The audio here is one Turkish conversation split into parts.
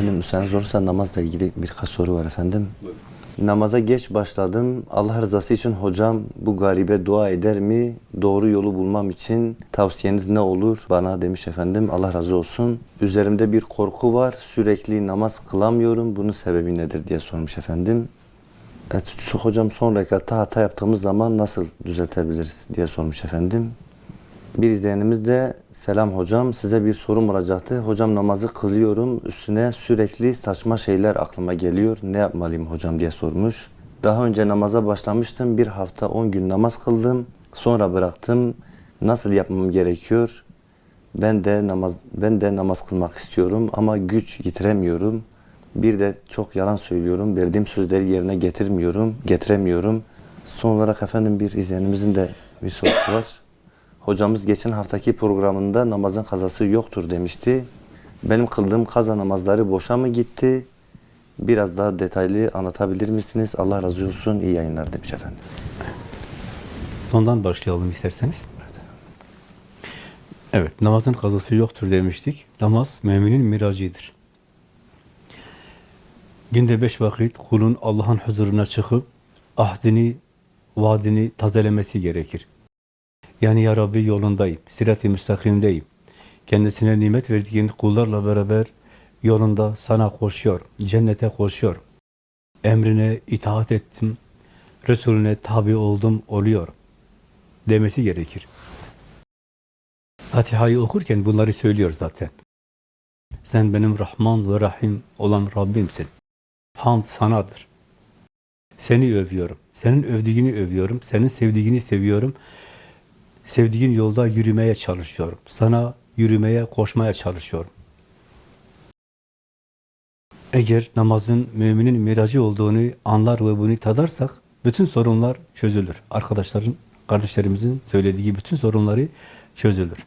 Efendim müsaade olursa namazla ilgili birkaç soru var efendim. Namaza geç başladım. Allah rızası için hocam bu garibe dua eder mi? Doğru yolu bulmam için tavsiyeniz ne olur? Bana demiş efendim. Allah razı olsun. Üzerimde bir korku var. Sürekli namaz kılamıyorum. Bunun sebebi nedir diye sormuş efendim. Evet, hocam son rekatta hata yaptığımız zaman nasıl düzeltebiliriz diye sormuş efendim. Bir izleyenimiz de selam hocam size bir sorum olacaktı. Hocam namazı kılıyorum üstüne sürekli saçma şeyler aklıma geliyor. Ne yapmalıyım hocam diye sormuş. Daha önce namaza başlamıştım. Bir hafta 10 gün namaz kıldım. Sonra bıraktım. Nasıl yapmam gerekiyor? Ben de namaz ben de namaz kılmak istiyorum ama güç yitiremiyorum. Bir de çok yalan söylüyorum. Verdiğim sözleri yerine getirmiyorum, getiremiyorum. Son olarak efendim bir izleyenimizin de bir sorusu var. Hocamız geçen haftaki programında namazın kazası yoktur demişti. Benim kıldığım kaza namazları boşa mı gitti? Biraz daha detaylı anlatabilir misiniz? Allah razı olsun. İyi yayınlar demiş efendim. Ondan başlayalım isterseniz. Evet, namazın kazası yoktur demiştik. Namaz müminin miracıdır. Günde beş vakit kulun Allah'ın huzuruna çıkıp ahdini, vaadini tazelemesi gerekir. Yani ya Rabbi yolundayım, sirat-i müstakimdeyim. Kendisine nimet verdiğin kullarla beraber yolunda sana koşuyor, cennete koşuyor. Emrine itaat ettim, Resulüne tabi oldum, oluyor demesi gerekir. Fatiha'yı okurken bunları söylüyor zaten. Sen benim Rahman ve Rahim olan Rabbimsin. Hamd sanadır. Seni övüyorum. Senin övdüğünü övüyorum. Senin sevdiğini seviyorum. Sevdiğin yolda yürümeye çalışıyorum. Sana yürümeye, koşmaya çalışıyorum. Eğer namazın müminin miracı olduğunu anlar ve bunu tadarsak bütün sorunlar çözülür. Arkadaşların, kardeşlerimizin söylediği bütün sorunları çözülür.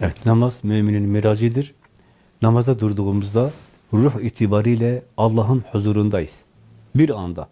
Evet, namaz müminin miracıdır. Namaza durduğumuzda ruh itibariyle Allah'ın huzurundayız. Bir anda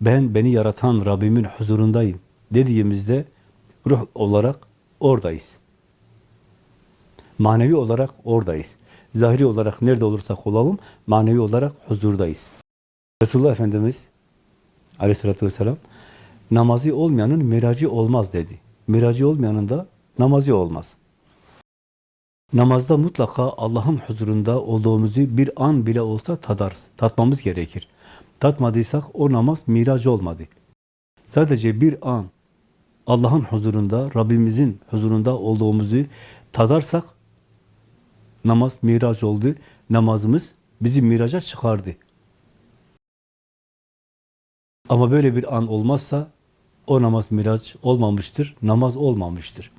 ben beni yaratan Rabbimin huzurundayım dediğimizde ruh olarak oradayız. Manevi olarak oradayız. Zahiri olarak nerede olursak olalım, manevi olarak huzurdayız. Resulullah Efendimiz aleyhissalatü vesselam namazı olmayanın miracı olmaz dedi. Miracı olmayanın da namazı olmaz. Namazda mutlaka Allah'ın huzurunda olduğumuzu bir an bile olsa tadarız. Tatmamız gerekir. Tatmadıysak o namaz miraç olmadı. Sadece bir an Allah'ın huzurunda, Rabbimizin huzurunda olduğumuzu tadarsak namaz miraç oldu. Namazımız bizi miraca çıkardı. Ama böyle bir an olmazsa o namaz miraç olmamıştır, namaz olmamıştır.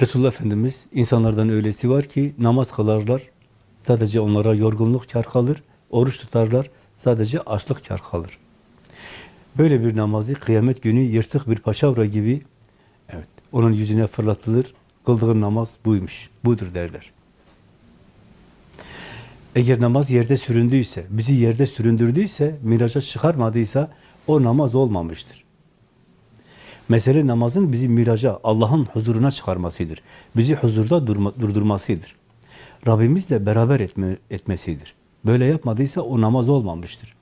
Resulullah Efendimiz insanlardan öylesi var ki namaz kılarlar, sadece onlara yorgunluk kar kalır, oruç tutarlar, sadece açlık kar kalır. Böyle bir namazı kıyamet günü yırtık bir paşavra gibi evet onun yüzüne fırlatılır, kıldığı namaz buymuş, budur derler. Eğer namaz yerde süründüyse, bizi yerde süründürdüyse, miraca çıkarmadıysa o namaz olmamıştır. Mesele namazın bizi miraca, Allah'ın huzuruna çıkarmasıdır. Bizi huzurda durma, durdurmasıdır. Rabbimizle beraber etme, etmesidir. Böyle yapmadıysa o namaz olmamıştır.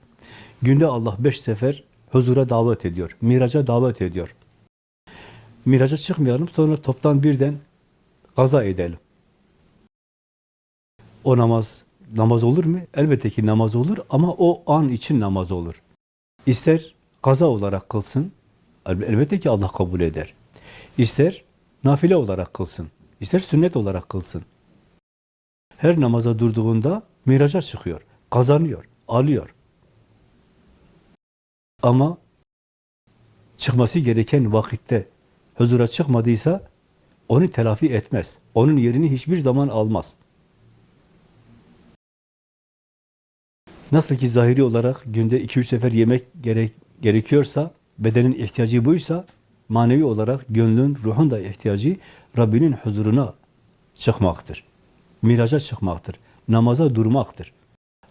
Günde Allah beş sefer huzura davet ediyor, miraca davet ediyor. Miraca çıkmayalım, sonra toptan birden kaza edelim. O namaz, namaz olur mu? Elbette ki namaz olur ama o an için namaz olur. İster kaza olarak kılsın, elbette ki Allah kabul eder. İster nafile olarak kılsın, ister sünnet olarak kılsın. Her namaza durduğunda miraca çıkıyor, kazanıyor, alıyor. Ama çıkması gereken vakitte huzura çıkmadıysa onu telafi etmez. Onun yerini hiçbir zaman almaz. Nasıl ki zahiri olarak günde iki üç sefer yemek gerek, gerekiyorsa, bedenin ihtiyacı buysa, manevi olarak gönlün, ruhun da ihtiyacı Rabbinin huzuruna çıkmaktır. Miraca çıkmaktır. Namaza durmaktır.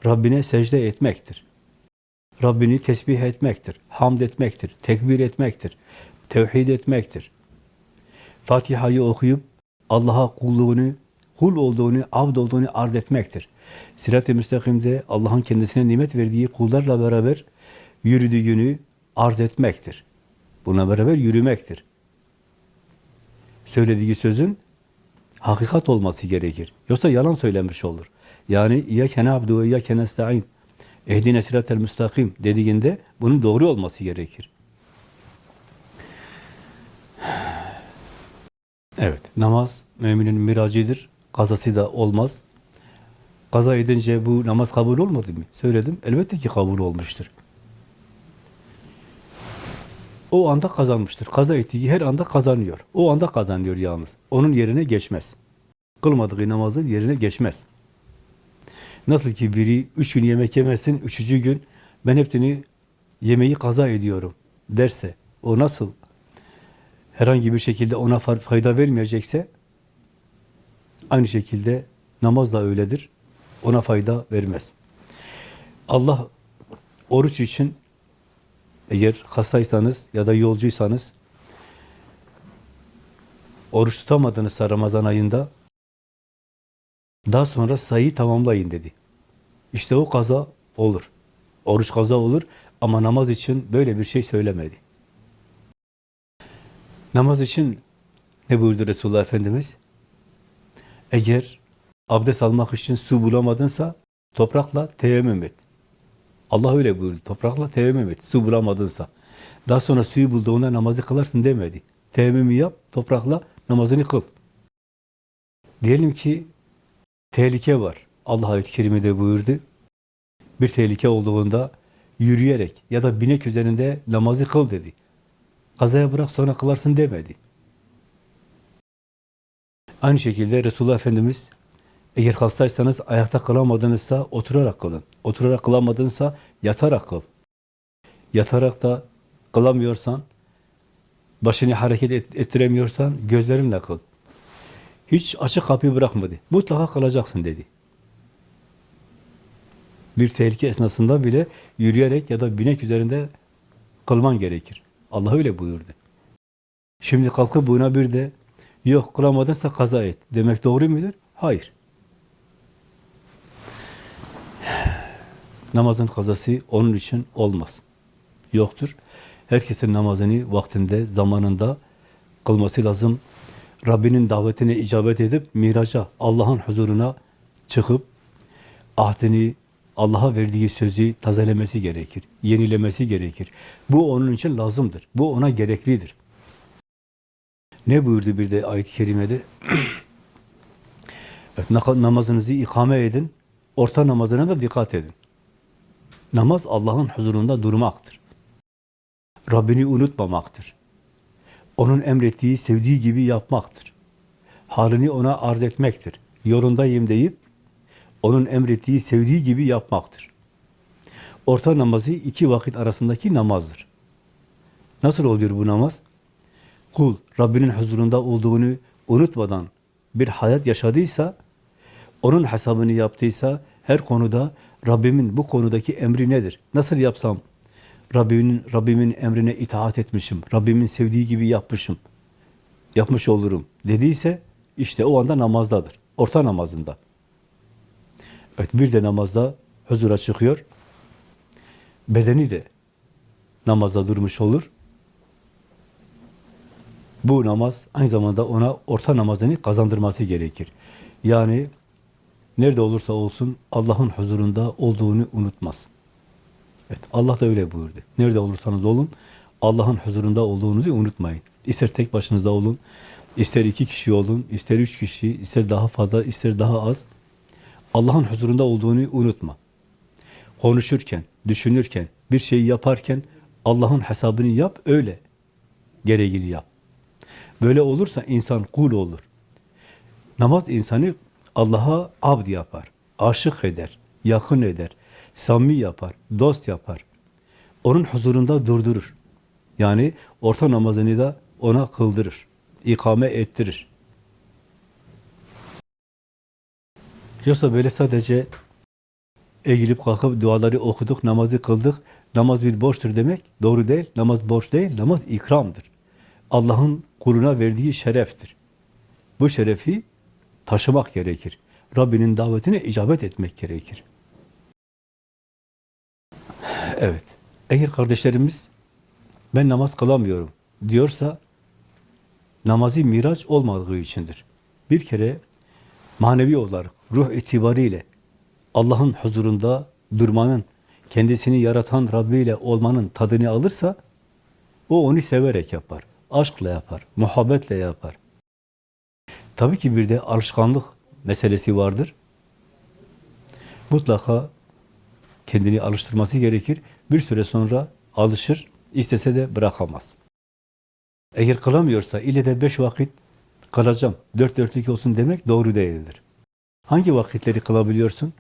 Rabbine secde etmektir. Rabbini tesbih etmektir. Hamd etmektir. Tekbir etmektir. Tevhid etmektir. Fatiha'yı okuyup Allah'a kulluğunu kul olduğunu, abd olduğunu arz etmektir. Sirat-i müstakimde Allah'ın kendisine nimet verdiği kullarla beraber yürüdüğünü arz etmektir. Buna beraber yürümektir. Söylediği sözün hakikat olması gerekir. Yoksa yalan söylemiş olur. Yani İyyâke na'budu ve İyyâke nesta'in. Ehdine siratel müstakim dediğinde bunun doğru olması gerekir. Evet, namaz müminin miracıdır. Kazası da olmaz. Kaza edince bu namaz kabul olmadı mı? Söyledim. Elbette ki kabul olmuştur. O anda kazanmıştır. Kaza ettiği her anda kazanıyor. O anda kazanıyor yalnız. Onun yerine geçmez. Kılmadığı namazın yerine geçmez. Nasıl ki biri üç gün yemek yemezsin, üçüncü gün ben hepsini yemeği kaza ediyorum derse, o nasıl herhangi bir şekilde ona fayda vermeyecekse, aynı şekilde namaz da öyledir. Ona fayda vermez. Allah oruç için eğer hastaysanız ya da yolcuysanız oruç tutamadınızsa Ramazan ayında daha sonra sayıyı tamamlayın dedi. İşte o kaza olur. Oruç kaza olur ama namaz için böyle bir şey söylemedi. Namaz için ne buyurdu Resulullah Efendimiz? Eğer abdest almak için su bulamadınsa toprakla teyemmüm et. Allah öyle buyurdu. Toprakla teyemmüm et. Su bulamadınsa. Daha sonra suyu bulduğunda namazı kılarsın demedi. Teyemmümü yap, toprakla namazını kıl. Diyelim ki tehlike var. Allah ayet-i kerimede buyurdu. Bir tehlike olduğunda yürüyerek ya da binek üzerinde namazı kıl dedi. Kazaya bırak sonra kılarsın demedi. Aynı şekilde Resulullah Efendimiz eğer hastaysanız ayakta kılamadınızsa oturarak kılın. Oturarak kılamadınsa yatarak kıl. Yatarak da kılamıyorsan, başını hareket et- ettiremiyorsan gözlerinle kıl. Hiç açık kapıyı bırakmadı. Mutlaka kılacaksın dedi. Bir tehlike esnasında bile yürüyerek ya da binek üzerinde kılman gerekir. Allah öyle buyurdu. Şimdi kalkıp buna bir de yok kılamadınsa kaza et demek doğru mudur? Hayır. Namazın kazası onun için olmaz. Yoktur. Herkesin namazını vaktinde, zamanında kılması lazım. Rabbinin davetine icabet edip miraca, Allah'ın huzuruna çıkıp ahdini, Allah'a verdiği sözü tazelemesi gerekir, yenilemesi gerekir. Bu onun için lazımdır. Bu ona gereklidir. Ne buyurdu bir de ayet-i kerimede? evet, na- namazınızı ikame edin, orta namazına da dikkat edin. Namaz Allah'ın huzurunda durmaktır. Rabbini unutmamaktır. Onun emrettiği, sevdiği gibi yapmaktır. Halini ona arz etmektir. Yolundayım deyip, onun emrettiği, sevdiği gibi yapmaktır. Orta namazı iki vakit arasındaki namazdır. Nasıl oluyor bu namaz? Kul Rabbinin huzurunda olduğunu unutmadan bir hayat yaşadıysa, onun hesabını yaptıysa her konuda Rabbimin bu konudaki emri nedir? Nasıl yapsam Rabbimin Rabbimin emrine itaat etmişim. Rabbimin sevdiği gibi yapmışım. Yapmış olurum dediyse işte o anda namazdadır. Orta namazında. Evet bir de namazda huzura çıkıyor. Bedeni de namazda durmuş olur. Bu namaz aynı zamanda ona orta namazını kazandırması gerekir. Yani nerede olursa olsun Allah'ın huzurunda olduğunu unutmaz. Evet, Allah da öyle buyurdu. Nerede olursanız olun, Allah'ın huzurunda olduğunuzu unutmayın. İster tek başınıza olun, ister iki kişi olun, ister üç kişi, ister daha fazla, ister daha az. Allah'ın huzurunda olduğunu unutma. Konuşurken, düşünürken, bir şeyi yaparken Allah'ın hesabını yap, öyle gereğini yap. Böyle olursa insan kul olur. Namaz insanı Allah'a abd yapar, aşık eder, yakın eder, samimi yapar, dost yapar. Onun huzurunda durdurur. Yani orta namazını da ona kıldırır, ikame ettirir. Yoksa böyle sadece eğilip kalkıp duaları okuduk, namazı kıldık, namaz bir borçtur demek doğru değil. Namaz borç değil, namaz ikramdır. Allah'ın kuluna verdiği şereftir. Bu şerefi taşımak gerekir. Rabbinin davetine icabet etmek gerekir. Evet. Eğer kardeşlerimiz ben namaz kılamıyorum diyorsa namazı miraç olmadığı içindir. Bir kere manevi olarak, ruh itibariyle Allah'ın huzurunda durmanın, kendisini yaratan Rabbi ile olmanın tadını alırsa o onu severek yapar, aşkla yapar, muhabbetle yapar. Tabii ki bir de alışkanlık meselesi vardır. Mutlaka kendini alıştırması gerekir. Bir süre sonra alışır, istese de bırakamaz. Eğer kılamıyorsa ile de beş vakit kalacağım, dört dörtlük olsun demek doğru değildir. Hangi vakitleri kılabiliyorsun?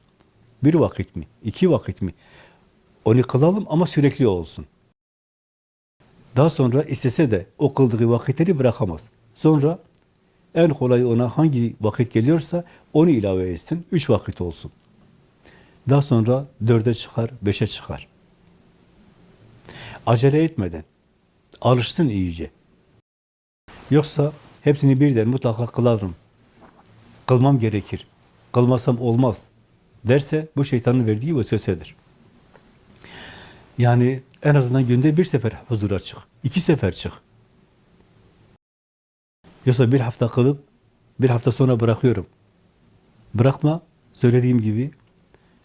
Bir vakit mi? iki vakit mi? Onu kılalım ama sürekli olsun. Daha sonra istese de o kıldığı vakitleri bırakamaz. Sonra en kolay ona hangi vakit geliyorsa onu ilave etsin. Üç vakit olsun. Daha sonra dörde çıkar, beşe çıkar. Acele etmeden. Alışsın iyice. Yoksa hepsini birden mutlaka kılarım. Kılmam gerekir. Kılmasam olmaz derse bu şeytanın verdiği vesvesedir. Yani en azından günde bir sefer huzura çık. iki sefer çık. Yoksa bir hafta kılıp bir hafta sonra bırakıyorum. Bırakma. Söylediğim gibi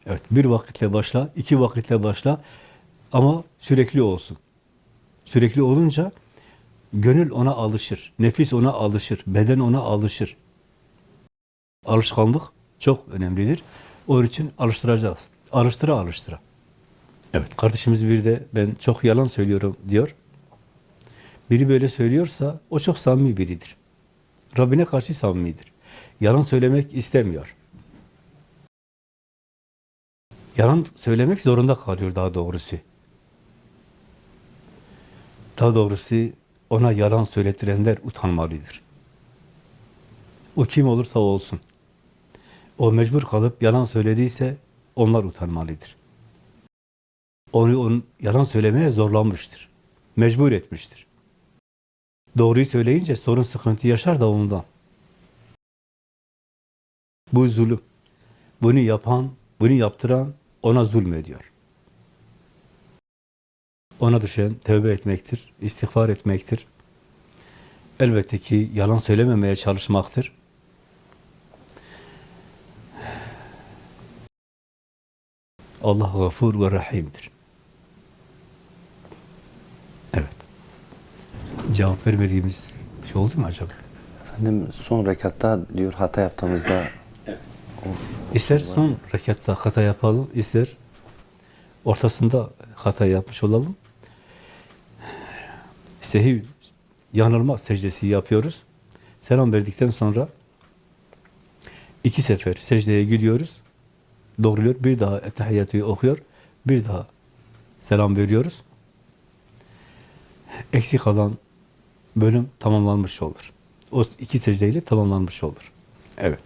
evet bir vakitle başla, iki vakitle başla ama sürekli olsun. Sürekli olunca gönül ona alışır, nefis ona alışır, beden ona alışır. Alışkanlık çok önemlidir. Onun için alıştıracağız. Alıştıra alıştıra. Evet, kardeşimiz bir de ben çok yalan söylüyorum diyor. Biri böyle söylüyorsa o çok samimi biridir. Rabbine karşı samimidir. Yalan söylemek istemiyor. Yalan söylemek zorunda kalıyor daha doğrusu. Daha doğrusu ona yalan söylettirenler utanmalıdır. O kim olursa olsun. O mecbur kalıp yalan söylediyse onlar utanmalıdır. Onu onun yalan söylemeye zorlanmıştır. Mecbur etmiştir. Doğruyu söyleyince sorun sıkıntı yaşar da ondan. Bu zulüm. Bunu yapan, bunu yaptıran ona zulmediyor. Ona düşen tövbe etmektir, istiğfar etmektir. Elbette ki yalan söylememeye çalışmaktır. Allah gafur ve rahimdir. Evet. Cevap vermediğimiz bir şey oldu mu acaba? Efendim son rekatta diyor hata yaptığımızda İster son rekatta hata yapalım, ister ortasında hata yapmış olalım. Sehiv, yanılma secdesi yapıyoruz. Selam verdikten sonra iki sefer secdeye gidiyoruz. Doğruluyor. Bir daha ettehiyyatı okuyor. Bir daha selam veriyoruz. Eksik kalan bölüm tamamlanmış olur. O iki secdeyle tamamlanmış olur. Evet.